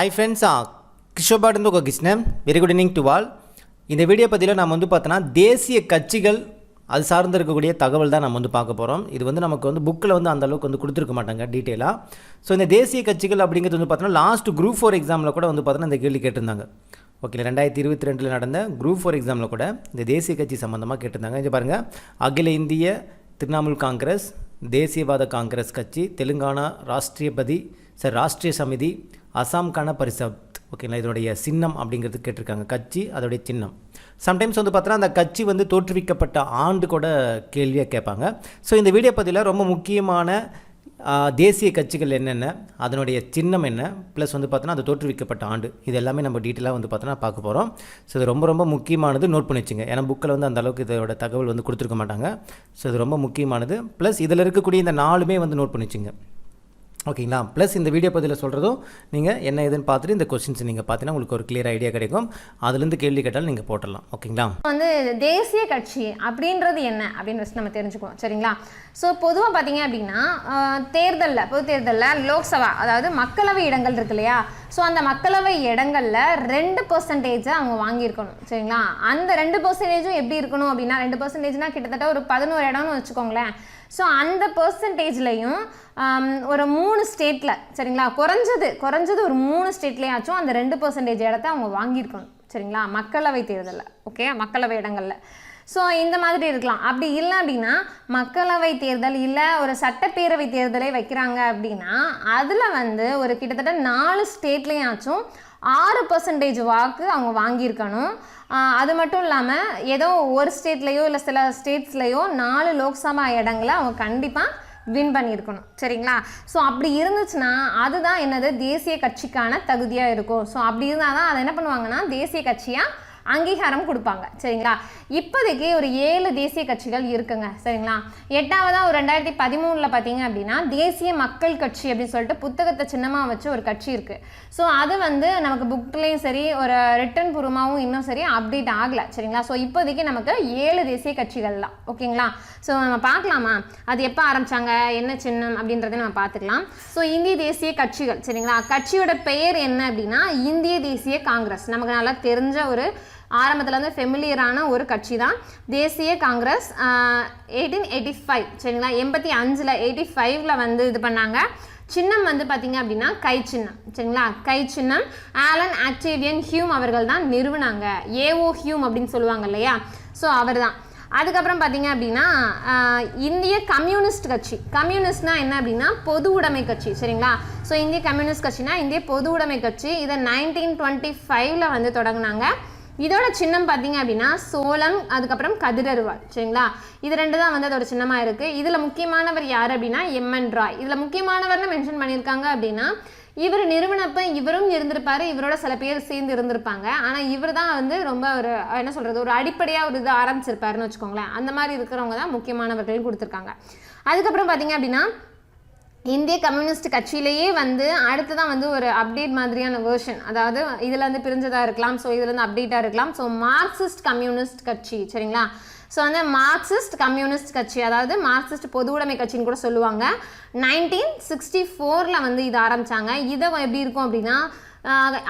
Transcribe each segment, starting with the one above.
Hi friends கிஷோபாடிருந்து உங்கள் Krishnan. Very good evening to all இந்த வீடியோ பதிவில் நம்ம வந்து பார்த்தோன்னா தேசிய கட்சிகள் அது சார்ந்து இருக்கக்கூடிய தகவல் தான் நம்ம வந்து பார்க்க போகிறோம் இது வந்து நமக்கு வந்து புக்கில் வந்து அந்த அளவுக்கு வந்து கொடுத்துருக்க மாட்டாங்க டீட்டெயிலாக ஸோ இந்த தேசிய கட்சிகள் அப்படிங்கிறது வந்து பார்த்தோன்னா லாஸ்ட் குரூப் ஃபோர் எக்ஸாமில் கூட வந்து பார்த்தோன்னா இந்த கேள்வி கேட்டிருந்தாங்க. ஓகே ரெண்டாயிரத்தி இருபத்தி ரெண்டில் நடந்த குரூப் ஃபோர் எக்ஸாமில் கூட இந்த தேசிய கட்சி சம்மந்தமாக கேட்டிருந்தாங்க. இங்கே பாருங்கள் அகில இந்திய திரிணாமுல் காங்கிரஸ் தேசியவாத காங்கிரஸ் கட்சி தெலுங்கானா ராஷ்டிரியபதி சார் ராஷ்ட்ரிய சமிதி அசாம்கான பரிசத் ஓகேங்களா இதனுடைய சின்னம் அப்படிங்கிறது கேட்டிருக்காங்க. கட்சி அதோடைய சின்னம். சம்டைம்ஸ் வந்து பார்த்தோன்னா அந்த கட்சி வந்து தோற்றுவிக்கப்பட்ட ஆண்டு கூட கேள்வியாக கேட்பாங்க. ஸோ இந்த வீடியோ பதிவில் ரொம்ப முக்கியமான தேசிய கட்சிகள் என்னென்ன அதனுடைய சின்னம் என்ன ப்ளஸ் வந்து பார்த்தோன்னா அது தோற்றுவிக்கப்பட்ட ஆண்டு. இது எல்லாமே நம்ம டீட்டெயிலாக வந்து பார்த்தோன்னா பார்க்க போகிறோம் ஸோ இது ரொம்ப ரொம்ப முக்கியமானது நோட் பண்ணி வச்சுங்க. ஏன்னா புக்கில் வந்து அந்த அளவுக்கு இதோட தகவல் வந்து கொடுத்துருக்க மாட்டாங்க. ஸோ இது ரொம்ப முக்கியமானது. ப்ளஸ் இதில் இருக்கக்கூடிய இந்த நாலுமே வந்து நோட் பண்ணி வச்சுங்க. ஓகேங்களா? ப்ளஸ் இந்த வீடியோ பதிவில் சொல்கிறதும் நீங்கள் என்ன ஏதுன்னு பார்த்துட்டு இந்த கொஸ்டின்ஸ் நீங்கள் பார்த்தீங்கன்னா உங்களுக்கு ஒரு கிளியர் ஐடியா கிடைக்கும். அதுலேருந்து கேள்வி கேட்டாலும் நீங்கள் போட்டுடலாம். ஓகேங்களா? வந்து தேசிய கட்சி அப்படின்றது என்ன அப்படின்னு ஃபஸ்ட் நம்ம தெரிஞ்சுக்குவோம். சரிங்களா? ஸோ பொதுவாக பார்த்தீங்க அப்படின்னா தேர்தலில் பொது தேர்தலில் லோக்சபா அதாவது மக்களவை இடங்கள் இருக்கு இல்லையா? ஸோ அந்த மக்களவை இடங்களில் ரெண்டு பர்சன்டேஜை அவங்க வாங்கியிருக்கணும். சரிங்களா? அந்த ரெண்டு பர்சன்டேஜும் எப்படி இருக்கணும் அப்படின்னா ரெண்டு பர்சன்டேஜ்னால் கிட்டத்தட்ட ஒரு பதினோரு இடம்னு வச்சுக்கோங்களேன். ஸோ அந்த பர்சன்டேஜ்லையும் um, ஒரு மூணு ஸ்டேட்டில் சரிங்களா? குறைஞ்சது குறைஞ்சது ஒரு மூணு ஸ்டேட்லேயாச்சும் அந்த ரெண்டு பர்சன்டேஜ் இடத்த அவங்க வாங்கியிருக்கணும் சரிங்களா? மக்களவை தேர்தலில் ஓகே மக்களவை இடங்களில். ஸோ இந்த மாதிரி இருக்கலாம். அப்படி இல்லை அப்படின்னா மக்களவை தேர்தல் இல்லை ஒரு சட்டப்பேரவை தேர்தலே வைக்கிறாங்க அப்படின்னா அதில் வந்து ஒரு கிட்டத்தட்ட நாலு ஸ்டேட்லேயாச்சும் ஆறு பர்சன்டேஜ் வாக்கு அவங்க வாங்கியிருக்கணும். அது மட்டும் இல்லாமல் ஏதோ ஒரு ஸ்டேட்லேயோ இல்லை சில ஸ்டேட்ஸ்லேயோ நாலு லோக்சபா இடங்களை அவங்க கண்டிப்பாக வின் பண்ணியிருக்கணும். சரிங்களா? ஸோ அப்படி இருந்துச்சுன்னா அதுதான் என்னது? தேசிய கட்சிக்கான தகுதியாக இருக்கும். ஸோ அப்படி இருந்தால் தான் அதை என்ன பண்ணுவாங்கன்னா தேசிய கட்சியாக அங்கீகாரம் கொடுப்பாங்க. சரிங்களா? இப்போதைக்கு ஒரு ஏழு தேசிய கட்சிகள் இருக்குங்க. சரிங்களா? எட்டாவதாக ஒரு ரெண்டாயிரத்தி பதிமூணில் பார்த்தீங்க அப்படின்னா தேசிய மக்கள் கட்சி அப்படின்னு சொல்லிட்டு புத்தகத்தை சின்னமாக வச்சு ஒரு கட்சி இருக்குது ஸோ அது வந்து நமக்கு புக்லேயும் சரி ஒரு ரிட்டன் பூர்வமாகவும் இன்னும் சரி அப்டேட் ஆகலை. சரிங்களா? ஸோ இப்போதைக்கு நமக்கு ஏழு தேசிய கட்சிகள் தான். ஓகேங்களா? ஸோ நம்ம பார்க்கலாமா? அது எப்போ ஆரம்பிச்சாங்க? என்ன சின்னம்? அப்படின்றத நம்ம பார்த்துக்கலாம். ஸோ இந்திய தேசிய கட்சிகள். சரிங்களா? கட்சியோட பெயர் என்ன அப்படின்னா இந்திய தேசிய காங்கிரஸ். நமக்கு நல்லா தெரிஞ்ச ஒரு ஆரம்பத்தில் வந்து ஃபெமிலியரான ஒரு கட்சி தான் தேசிய காங்கிரஸ் எயிட்டீன் எயிட்டி ஃபைவ் சரிங்களா? எண்பத்தி அஞ்சில் எயிட்டி ஃபைவ்ல வந்து இது பண்ணாங்க. சின்னம் வந்து பார்த்தீங்க அப்படின்னா கை சின்னம் சரிங்களா? கை சின்னம் ஆலன் ஆக்டேவியன் ஹியூம் அவர்கள் தான் நிறுவனாங்க. ஏஓ ஹியூம் அப்படின்னு சொல்லுவாங்க இல்லையா? ஸோ அவர் தான் அதுக்கப்புறம் பார்த்தீங்க அப்படின்னா இந்திய கம்யூனிஸ்ட் கட்சி. கம்யூனிஸ்ட்னா என்ன அப்படின்னா பொது உடைமை கட்சி சரிங்களா? ஸோ இந்திய கம்யூனிஸ்ட் கட்சினா இந்திய பொது உடைமை கட்சி. இதை நைன்டீன் டுவெண்ட்டி ஃபைவ்ல வந்து தொடங்கினாங்க. இதோட சின்னம் பார்த்தீங்க அப்படின்னா சோளம் அதுக்கப்புறம் கதிரருவாள் சரிங்களா? இது ரெண்டு தான் வந்து அதோட சின்னமாக இருக்குது இதில் முக்கியமானவர் யார் அப்படின்னா எம்என் ராய். இதில் முக்கியமானவர்னு மென்ஷன் பண்ணியிருக்காங்க அப்படின்னா இவர் நிறுவனப்ப இவரும் இருந்திருப்பாரு இவரோட சில பேர் சேர்ந்து இருந்திருப்பாங்க. ஆனால் இவர் தான் வந்து ரொம்ப ஒரு என்ன சொல்கிறது ஒரு அடிப்படையாக ஒரு இது ஆரம்பிச்சிருப்பாருன்னு வச்சுக்கோங்களேன். அந்த மாதிரி இருக்கிறவங்க தான் முக்கியமானவர்கள் கொடுத்துருக்காங்க. அதுக்கப்புறம் பார்த்தீங்க அப்படின்னா இந்திய கம்யூனிஸ்ட் கட்சியிலேயே வந்து அடுத்து தான் வந்து ஒரு அப்டேட் மாதிரியான வேர்ஷன் அதாவது இதில் வந்து பிரிஞ்சதாக இருக்கலாம் ஸோ இதில் வந்து அப்டேட்டாக இருக்கலாம். ஸோ மார்க்சிஸ்ட் கம்யூனிஸ்ட் கட்சி சரிங்களா? ஸோ வந்து மார்க்சிஸ்ட் கம்யூனிஸ்ட் கட்சி அதாவது மார்க்சிஸ்ட் பொது உடைமை கட்சின்னு கூட சொல்லுவாங்க. நைன்டீன் சிக்ஸ்டி ஃபோரில் வந்து இது ஆரம்பித்தாங்க இதை எப்படி இருக்கும் அப்படின்னா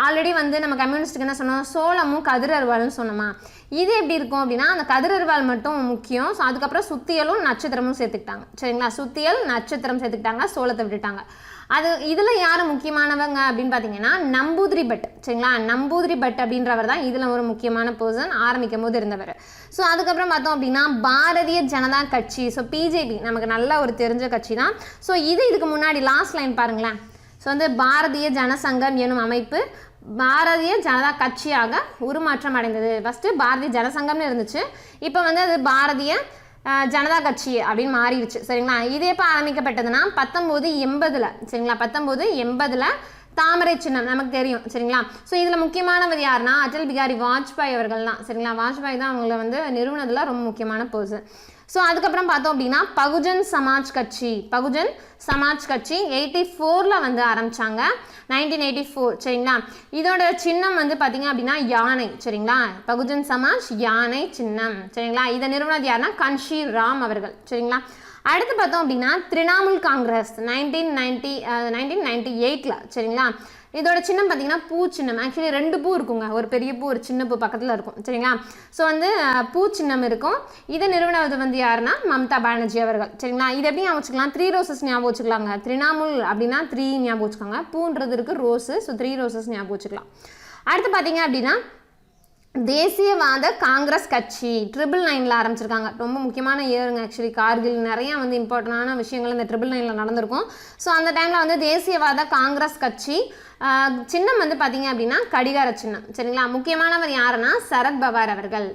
ஆல்ரெடி வந்து நம்ம கம்யூனிஸ்ட்டுக்கு என்ன சொன்னோம்? சோளமும் கதிர் சொன்னோமா? இது எப்படி இருக்கும் அப்படின்னா அந்த கதிரருவாள் மட்டும் முக்கியம். ஸோ அதுக்கப்புறம் சுத்தியலும் நட்சத்திரமும் சேர்த்துக்கிட்டாங்க. சரிங்களா? சுத்தியல் நட்சத்திரம் சேர்த்துக்கிட்டாங்க சோளத்தை விட்டுட்டாங்க. அது இதில் யார் முக்கியமானவங்க அப்படின்னு பார்த்தீங்கன்னா நம்பூதிரி பட் சரிங்களா? நம்பூதிரி பட் அப்படின்றவர் தான் இதில் ஒரு முக்கியமான பர்சன் ஆரம்பிக்கும் போது இருந்தவர். ஸோ அதுக்கப்புறம் பார்த்தோம் அப்படின்னா பாரதிய ஜனதா கட்சி. ஸோ பிஜேபி நமக்கு நல்ல ஒரு தெரிஞ்ச கட்சி தான். ஸோ இது இதுக்கு முன்னாடி லாஸ்ட் லைன் பாருங்களேன். ஸோ வந்து பாரதிய ஜனசங்கம் எனும் அமைப்பு பாரதிய ஜனதா கட்சியாக உருமாற்றம் அடைந்தது. ஃபஸ்ட்டு பாரதிய ஜனசங்கம்னு இருந்துச்சு. இப்போ வந்து அது பாரதிய ஜனதா கட்சி அப்படின்னு மாறிடுச்சு. சரிங்களா? இது எப்போ ஆரம்பிக்கப்பட்டதுன்னா பத்தொம்போது எண்பதில் சரிங்களா? பத்தொம்போது எண்பதில் தாமரை சின்னம் நமக்கு தெரியும் சரிங்களா? ஸோ இதில் முக்கியமானவர் யாருன்னா அடல் பிகாரி வாஜ்பாய் அவர்கள் தான் சரிங்களா? வாஜ்பாய் தான் அவங்கள வந்து நிறுவனத்தில் ரொம்ப முக்கியமான பர்சன் ஸோ அதுக்கப்புறம் பார்த்தோம் அப்படின்னா பகுஜன் சமாஜ் கட்சி. பகுஜன் சமாஜ் கட்சி எயிட்டி ஃபோரில் வந்து ஆரம்பிச்சாங்க. நைன்டீன் எயிட்டி ஃபோர் சரிங்களா? இதோட சின்னம் வந்து பார்த்தீங்க அப்படின்னா யானை சரிங்களா? பகுஜன் சமாஜ் யானை சின்னம் சரிங்களா? இதை நிறுவனது யாருன்னா கன்ஷி ராம் அவர்கள் சரிங்களா? அடுத்து பார்த்தோம் அப்படின்னா Trinamool Congress nineteen ninety nineteen ninety எயிட்டில் சரிங்களா? இதோட சின்னம் பார்த்தீங்கன்னா பூ சின்னம். ஆக்சுவலி ரெண்டு பூ இருக்குங்க. ஒரு பெரிய பூ ஒரு சின்ன பூ பக்கத்தில் இருக்கும். சரிங்களா? ஸோ வந்து பூ சின்னம் இருக்கும். இதை நிறுவனது வந்து யாருன்னா மம்தா பானர்ஜி அவர்கள். சரிங்களா? இது எப்படி ஞாபகம் வச்சுக்கலாம்? த்ரீ ரோசஸ் ஞாபகம் வச்சுக்கலாங்க. திரிணாமுல் அப்படின்னா த்ரீ ஞாபகம் வச்சுக்கோங்க. பூன்றது இருக்குது ரோஸு ஸோ த்ரீ ரோசஸ் ஞாபகம் வச்சுக்கலாம். அடுத்து பார்த்தீங்க அப்படின்னா தேசியவாத காங்கிரஸ் கட்சி ட்ரிபிள் நைனில் ஆரம்பிச்சிருக்காங்க. ரொம்ப முக்கியமான இயருங்க ஆக்சுவலி கார்கில் நிறையா வந்து இம்பார்ட்டண்டான விஷயங்கள் இந்த ட்ரிபிள் நைனில் நடந்திருக்கும். ஸோ அந்த டைமில் வந்து தேசியவாத காங்கிரஸ் கட்சி சின்னம் வந்து பார்த்தீங்க அப்படின்னா கடிகார சின்னம். சரிங்களா? முக்கியமானவர் யாருன்னா சரத்பவார் அவர்கள்.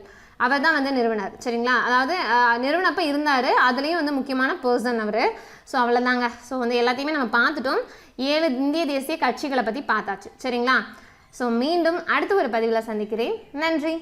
அவர் தான் வந்து நிறுவனர். சரிங்களா? அதாவது நிறுவனப்போ நிறுவனப்ப இருந்தார். அதுலேயும் வந்து முக்கியமான பர்சன் அவர். ஸோ அவ்வளோதாங்க ஸோ வந்து எல்லாத்தையுமே நம்ம பார்த்துட்டோம். ஏழு இந்திய தேசிய கட்சிகளை பற்றி பார்த்தாச்சு. சரிங்களா? ஸோ மீண்டும் அடுத்த ஒரு பதிவில் சந்திக்கிறேன். நன்றி.